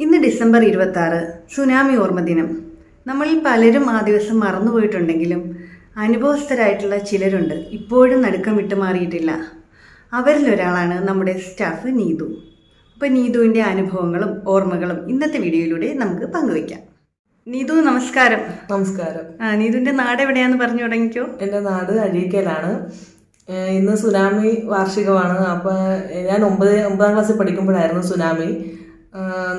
ഇന്ന് ഡിസംബർ ഇരുപത്തി ആറ് സുനാമി ഓർമ്മ ദിനം. നമ്മളിൽ പലരും ആ ദിവസം മറന്നുപോയിട്ടുണ്ടെങ്കിലും അനുഭവസ്ഥരായിട്ടുള്ള ചിലരുണ്ട്. ഇപ്പോഴും നടുക്കം വിട്ടു മാറിയിട്ടില്ല. അവരിൽ ഒരാളാണ് നമ്മുടെ സ്റ്റാഫ് നീതു. അപ്പോൾ നീതുവിന്റെ അനുഭവങ്ങളും ഓർമ്മകളും ഇന്നത്തെ വീഡിയോയിലൂടെ നമുക്ക് പങ്കുവയ്ക്കാം. നീതു നമസ്കാരം. നമസ്കാരം. ആ നീതുവിന്റെ നാട് എവിടെയാന്ന് പറഞ്ഞു തുടങ്ങിക്കോ? എന്റെ നാട് അഴീക്കലാണ്. ഇന്ന് സുനാമി വാർഷികമാണ്. അപ്പോൾ ഞാൻ ഒമ്പത് ഒമ്പതാം ക്ലാസ്സിൽ പഠിക്കുമ്പോഴായിരുന്നു സുനാമി.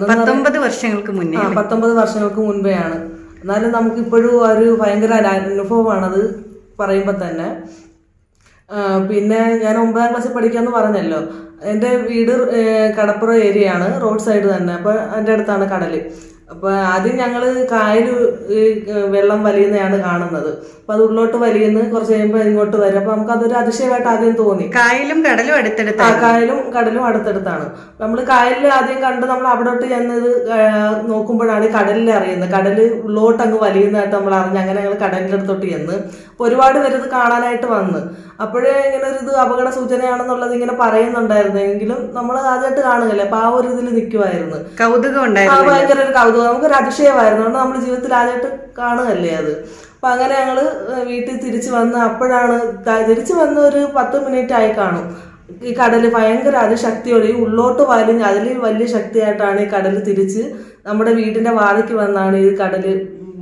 പത്തൊമ്പത് വർഷങ്ങൾക്ക് മുന്നേ പത്തൊമ്പത് വർഷങ്ങൾക്ക് മുൻപെയാണ് എന്നാലും നമുക്കിപ്പോഴും ഒരു ഭയങ്കര അനുഭവമാണത് പറയുമ്പോൾ തന്നെ. പിന്നെ ഞാൻ ഒമ്പതാം ക്ലാസ്സിൽ പഠിക്കാന്ന് പറഞ്ഞല്ലോ. എന്റെ വീട് കടപ്പുറ ഏരിയയാണ് റോഡ് സൈഡ് തന്നെ. അപ്പോൾ എന്റെ അടുത്താണ് കടൽ. അപ്പോൾ ആദ്യം ഞങ്ങൾ കായൽ വെള്ളം വലിയുന്നതാണ് കാണുന്നത്. അപ്പോൾ അത് ഉള്ളോട്ട് വലിയുന്നത് കുറച്ച് കഴിയുമ്പോൾ ഇങ്ങോട്ട് വരും. അപ്പോൾ നമുക്ക് അതൊരു അതിശയമായിട്ട് ആദ്യം തോന്നി. കായലും കടലും ആ അടുത്തടുത്താണ് കായലും കടലും അടുത്തടുത്താണ്. നമ്മൾ കായലിൽ ആദ്യം കണ്ട് നമ്മൾ അവിടോട്ട് ചെന്നത് നോക്കുമ്പോഴാണ് കടലിൽ അറിയുന്നത്. കടൽ ഉള്ളോട്ട് അങ്ങ് വലിയുന്നതായിട്ട് നമ്മൾ അറിഞ്ഞ് അങ്ങനെ ഞങ്ങൾ കടലിന്റെ അടുത്തോട്ട് ചെന്ന്. ഒരുപാട് പേര് ഇത് കാണാനായിട്ട് വന്ന്. അപ്പോഴേ ഇങ്ങനെ ഒരു ഇത് അപകട സൂചനയാണെന്നുള്ളത് ഇങ്ങനെ പറയുന്നുണ്ടായിരുന്നു. എങ്കിലും നമ്മൾ ആദ്യമായിട്ട് കാണുകയല്ലേ? അപ്പൊ ആ ഒരു ഇതിൽ നിൽക്കുമായിരുന്നു കൗതുകം ഉണ്ടായിരുന്നു ഭയങ്കര ഒരു കൗതുകം. നമുക്കൊരു അതിശയമായിരുന്നു. അതുകൊണ്ട് നമ്മൾ ജീവിതത്തിൽ ആദ്യമായിട്ട് കാണുകയല്ലേ അത്? അപ്പൊ അങ്ങനെ ഞങ്ങൾ വീട്ടിൽ തിരിച്ചു വന്ന് അപ്പോഴാണ് തിരിച്ചു വന്ന ഒരു പത്ത് മിനിറ്റ് ആയി കാണും. ഈ കടൽ ഭയങ്കര അതിശക്തിയോടെ ഈ ഉള്ളോട്ട് വലിഞ്ഞ് അതിൽ വലിയ ശക്തിയായിട്ടാണ് ഈ കടൽ തിരിച്ച് നമ്മുടെ വീടിന്റെ വാതിക്ക് വന്നാണ് ഈ കടൽ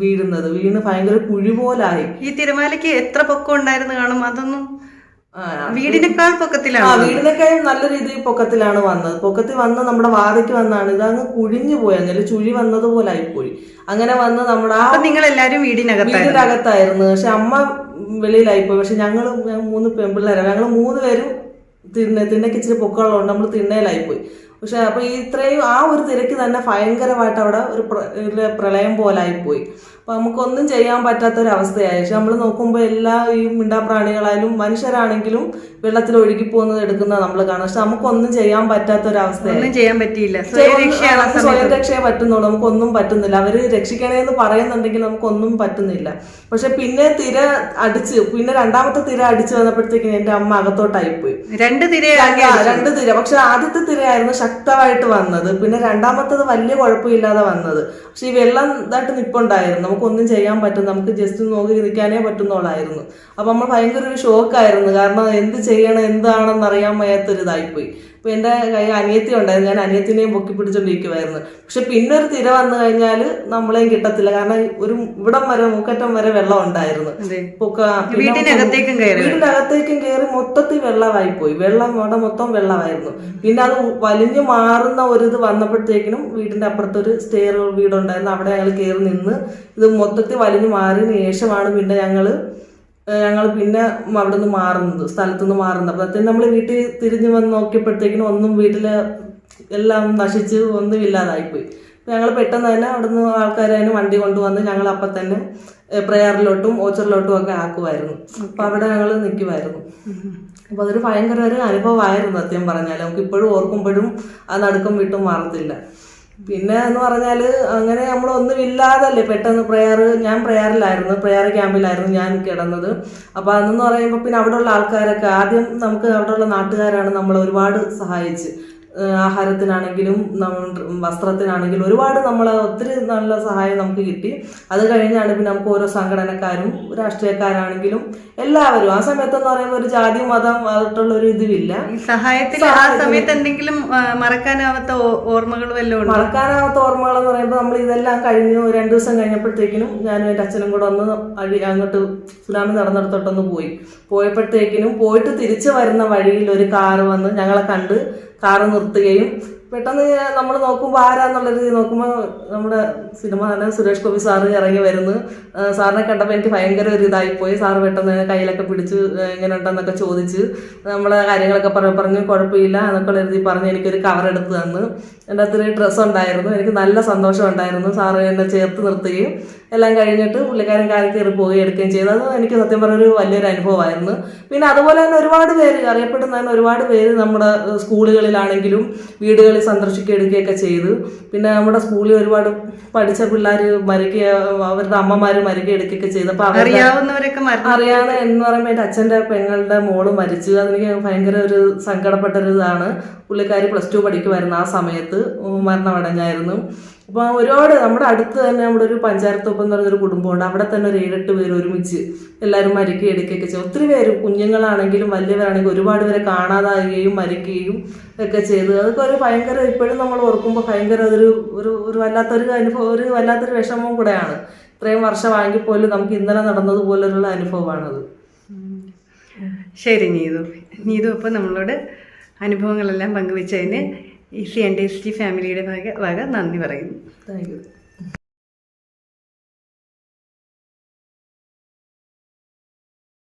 വീഴുന്നത്. വീണ് ഭയങ്കര കുഴി പോലായി. ഈ തിരമാലയ്ക്ക് എത്ര പൊക്കം ഉണ്ടായിരുന്നു കാണും? അതൊന്നും ആ, വീടിനേക്കാൾ ആ പൊക്കത്തിലാണ് വീടിനൊക്കെ നല്ല രീതിയിൽ പൊക്കത്തിലാണ് വന്നത്. പൊക്കത്തിൽ വന്ന് നമ്മുടെ വാതിക്ക് വന്നാണ് ഇതങ്ങ് കുഴിഞ്ഞു പോയി. അങ്ങനെ ചുഴി വന്നതുപോലെ ആയിപ്പോയി. അങ്ങനെ വന്ന് നമ്മുടെ ആ നിങ്ങൾ എല്ലാരും വീടിനകത്തായിരുന്നു? വീടിന്റെ അകത്തായിരുന്നു പക്ഷെ അമ്മ വെളിയിലായിപ്പോയി. പക്ഷെ ഞങ്ങൾ മൂന്ന് പെൺപിള്ളേരാണ് ഞങ്ങൾ മൂന്ന് പേരും തിണ്ണ തിണ്ണയ്ക്ക് ഇച്ചിരി പൊക്കമുള്ളതുകൊണ്ട് നമ്മൾ തിണ്ണയിലായിപ്പോയി. പക്ഷെ അപ്പോൾ ഈ ഇത്രയും ആ ഒരു തിരക്ക് തന്നെ ഭയങ്കരമായിട്ട് അവിടെ ഒരു പ്രളയം പോലായിപ്പോയി. അപ്പോൾ നമുക്കൊന്നും ചെയ്യാൻ പറ്റാത്ത ഒരു അവസ്ഥയായി പക്ഷെ നമ്മൾ നോക്കുമ്പോൾ എല്ലാ ഈ മിണ്ടാപ്രാണികളായാലും മനുഷ്യരാണെങ്കിലും വെള്ളത്തിൽ ഒഴുകി പോകുന്നത് എടുക്കുന്നത് നമ്മൾ കാണാം. പക്ഷെ നമുക്കൊന്നും ചെയ്യാൻ പറ്റാത്ത ഒരു അവസ്ഥയാണ് ഒന്നും ചെയ്യാൻ പറ്റിയില്ല. സ്വയം രക്ഷയെ പറ്റുന്നുള്ളൂ. നമുക്കൊന്നും പറ്റുന്നില്ല. അവർ രക്ഷിക്കണേന്ന് പറയുന്നുണ്ടെങ്കിൽ നമുക്കൊന്നും പറ്റുന്നില്ല. പക്ഷെ പിന്നെ തിര അടിച്ച് പിന്നെ രണ്ടാമത്തെ തിര അടിച്ചു വന്നപ്പോഴത്തേക്കും എന്റെ അമ്മ അകത്തോട്ടായി പോയി രണ്ട് തിര രണ്ട് തിര. പക്ഷെ ആദ്യത്തെ തിരയായിരുന്നു ശക്തമായിട്ട് വന്നത്. പിന്നെ രണ്ടാമത്തത് വലിയ കുഴപ്പമില്ലാതെ വന്നത്. പക്ഷെ ഈ വെള്ളം ഇതായിട്ട് നിപ്പുണ്ടായിരുന്നു. നമുക്കൊന്നും ചെയ്യാൻ പറ്റും നമുക്ക് ജസ്റ്റ് നോക്കി നിൽക്കാനേ പറ്റുന്നോളായിരുന്നു അപ്പൊ നമ്മൾ ഭയങ്കര ഒരു ഷോക്കായിരുന്നു കാരണം എന്ത് ചെയ്യണം എന്താണെന്ന് അറിയാൻ വയ്യാത്തൊരു ഇതായിപ്പോയി ഇപ്പൊ എന്റെ കൈ അനിയത്തി ഉണ്ടായിരുന്നു. ഞാൻ അനിയത്തിനെയും പൊക്കി പിടിച്ചോണ്ടിരിക്കുമായിരുന്നു പക്ഷെ പിന്നെ ഒരു തിര വന്നു കഴിഞ്ഞാൽ നമ്മളെയും കിട്ടത്തില്ല. കാരണം ഒരു ഇവിടം വരെ മൂക്കറ്റം വരെ വെള്ളം ഉണ്ടായിരുന്നു. വീടിനകത്തേക്കും കയറി വീടിന്റെ അകത്തേക്കും കയറി മൊത്തത്തിൽ വെള്ളമായി പോയി. വെള്ളം അവിടെ മൊത്തം വെള്ളമായിരുന്നു. പിന്നെ അത് വലിഞ്ഞു മാറുന്ന ഒരു ഇത് വന്നപ്പോഴത്തേക്കിനും വീടിന്റെ അപ്പുറത്തൊരു സ്റ്റെയർ വീടുണ്ടായിരുന്നു. അവിടെ ഞങ്ങൾ കയറി നിന്ന് ഇത് മൊത്തത്തിൽ വലിഞ്ഞു മാറിയതിന് ശേഷമാണ് പിന്നെ ഞങ്ങൾ ഞങ്ങൾ പിന്നെ അവിടെ നിന്ന് മാറുന്നത് സ്ഥലത്തു നിന്ന് മാറുന്നത് അപ്പോഴത്തേക്കും നമ്മൾ വീട്ടിൽ തിരിഞ്ഞു വന്ന് നോക്കിയപ്പോഴത്തേക്കിനും ഒന്നും വീട്ടിൽ എല്ലാം നശിച്ച് ഒന്നും ഇല്ലാതായിപ്പോയി. ഞങ്ങൾ പെട്ടെന്ന് തന്നെ അവിടുന്ന് ആൾക്കാരതിന് വണ്ടി കൊണ്ടുവന്ന് ഞങ്ങൾ അപ്പം തന്നെ പ്രയറിലോട്ടും ഓച്ചറിലോട്ടും ഒക്കെ ആക്കുമായിരുന്നു. അപ്പം അവിടെ ഞങ്ങൾ നിൽക്കുമായിരുന്നു അപ്പോൾ അതൊരു ഭയങ്കര ഒരു അനുഭവമായിരുന്നു സത്യം പറഞ്ഞാൽ നമുക്ക് ഇപ്പോഴും ഓർക്കുമ്പോഴും ആ നടുക്കം വിട്ടും മാറത്തില്ല. പിന്നെ എന്ന് പറഞ്ഞാൽ അങ്ങനെ നമ്മളൊന്നും ഇല്ലാതല്ലേ പെട്ടെന്ന് പ്രയർ ഞാൻ പ്രയറിലായിരുന്നു പ്രയർ ക്യാമ്പിലായിരുന്നു ഞാൻ കിടന്നത്. അപ്പോൾ അതെന്ന് പറയുമ്പോൾ പിന്നെ അവിടെയുള്ള ആൾക്കാരൊക്കെ ആദ്യം നമുക്ക് അവിടെയുള്ള നാട്ടുകാരാണ് നമ്മൾ ഒരുപാട് സഹായിച്ച്. ആഹാരത്തിനാണെങ്കിലും വസ്ത്രത്തിനാണെങ്കിലും ഒരുപാട് നമ്മളെ ഒത്തിരി നല്ല സഹായം നമുക്ക് കിട്ടി. അത് കഴിഞ്ഞാണ് പിന്നെ നമുക്ക് ഓരോ സംഘടനക്കാരും രാഷ്ട്രീയക്കാരാണെങ്കിലും എല്ലാവരും. ആ സമയത്തെന്ന് പറയുമ്പോൾ ഒരു ജാതി മതം ആയിട്ടുള്ള ഒരു ഇതുമില്ല സഹായത്തിൽ ആ സമയത്ത് എന്തെങ്കിലും മറക്കാനാവാത്ത ഓർമ്മകൾ വല്ലതും മറക്കാനാവാത്ത ഓർമ്മകൾ എന്ന് പറയുമ്പോൾ നമ്മൾ ഇതെല്ലാം കഴിഞ്ഞു രണ്ടു ദിവസം കഴിഞ്ഞപ്പോഴത്തേക്കിനും ഞാനും എന്റെ അച്ഛനും കൂടെ ഒന്ന് അഴി അങ്ങോട്ട് സുനാമി നടന്നിടത്തോട്ടൊന്ന് പോയി. പോയപ്പോഴത്തേക്കിനും പോയിട്ട് തിരിച്ചു വരുന്ന വഴിയിൽ ഒരു കാറ് വന്ന് ഞങ്ങളെ കണ്ട് കാറ് നിർത്തുകയും പെട്ടെന്ന് നമ്മൾ നോക്കുമ്പോൾ ആരാന്നുള്ള രീതി നോക്കുമ്പോൾ നമ്മുടെ സിനിമ തന്നെ സുരേഷ് ഗോപി സാറ് ഇറങ്ങി വരുന്നു. സാറിനെ കണ്ടപ്പോൾ എനിക്ക് ഭയങ്കര ഒരു ഇതായിപ്പോയി. സാറ് പെട്ടെന്ന് കയ്യിലൊക്കെ പിടിച്ച് ഇങ്ങനെ ഉണ്ടെന്നൊക്കെ ചോദിച്ച് നമ്മളെ കാര്യങ്ങളൊക്കെ പറഞ്ഞു പറഞ്ഞു കുഴപ്പമില്ല എന്നൊക്കെ എഴുതി പറഞ്ഞ് എനിക്കൊരു കവർ എടുത്ത് തന്നു. എന്റെ അത്ര ഡ്രസ്സ് ഉണ്ടായിരുന്നു. എനിക്ക് നല്ല സന്തോഷം ഉണ്ടായിരുന്നു. സാറ് എന്നെ ചേർത്ത് നിർത്തുകയും എല്ലാം കഴിഞ്ഞിട്ട് പുള്ളിക്കാരൻ കാലി കയറി പോയി എടുക്കുകയും ചെയ്തു. അത് എനിക്ക് സത്യം പറഞ്ഞൊരു വലിയൊരു അനുഭവമായിരുന്നു. പിന്നെ അതുപോലെ തന്നെ ഒരുപാട് പേര് അറിയപ്പെടുന്ന തന്നെ ഒരുപാട് പേര് നമ്മുടെ സ്കൂളുകളിലാണെങ്കിലും വീടുകളിൽ വീടുകളിൽ സന്ദർശിക്കുക എടുക്കുകയൊക്കെ ചെയ്തു. പിന്നെ നമ്മുടെ സ്കൂളിൽ ഒരുപാട് പഠിച്ച പിള്ളേർ മരിക്കുക അവരുടെ അമ്മമാർ മരിക്കുക എടുക്കുകയൊക്കെ ചെയ്തു. അപ്പോൾ അറിയാവുന്നവരൊക്കെ അറിയാതെ എന്ന് പറയുമ്പോൾ എന്റെ അച്ഛന്റെ പെങ്ങളുടെ മോൾ മരിച്ചു. അതെനിക്ക് ഭയങ്കര ഒരു സങ്കടപ്പെട്ട ഒരു ഇതാണ് പുള്ളിക്കാരി പ്ലസ് ടു പഠിക്കുമായിരുന്നു ആ സമയത്ത്. മരണമടഞ്ഞായിരുന്നു. അപ്പോൾ ഒരുപാട് നമ്മുടെ അടുത്ത് തന്നെ നമ്മുടെ ഒരു പഞ്ചായത്തൊപ്പം എന്ന് പറഞ്ഞൊരു കുടുംബമുണ്ട്. അവിടെ തന്നെ ഒരു ഏഴെട്ട് പേര് ഒരുമിച്ച് എല്ലാവരും മരിക്കുകയും എടുക്കുകയൊക്കെ ചെയ്യും ഒത്തിരി പേര് കുഞ്ഞുങ്ങളാണെങ്കിലും വലിയവരാണെങ്കിലും ഒരുപാട് പേരെ കാണാതാകുകയും മരിക്കുകയും ഒക്കെ ചെയ്തു. അതൊക്കെ ഒരു ഭയങ്കര ഇപ്പോഴും നമ്മൾ ഓർക്കുമ്പോൾ ഭയങ്കര അതൊരു ഒരു ഒരു വല്ലാത്തൊരു അനുഭവം ഒരു വല്ലാത്തൊരു വിഷമവും കൂടെയാണ്. ഇത്രയും വർഷമായെങ്കിൽ പോലും നമുക്ക് ഇന്നലെ നടന്നതുപോലുള്ള അനുഭവമാണത്. ശരി നീതു. നീതു അപ്പോൾ നമ്മളോട് അനുഭവങ്ങളെല്ലാം പങ്കുവെച്ചതിന് ഈ സി ടേസ്റ്റി ഫാമിലിയുടെ വക വക നന്ദി പറയുന്നു. Thank you.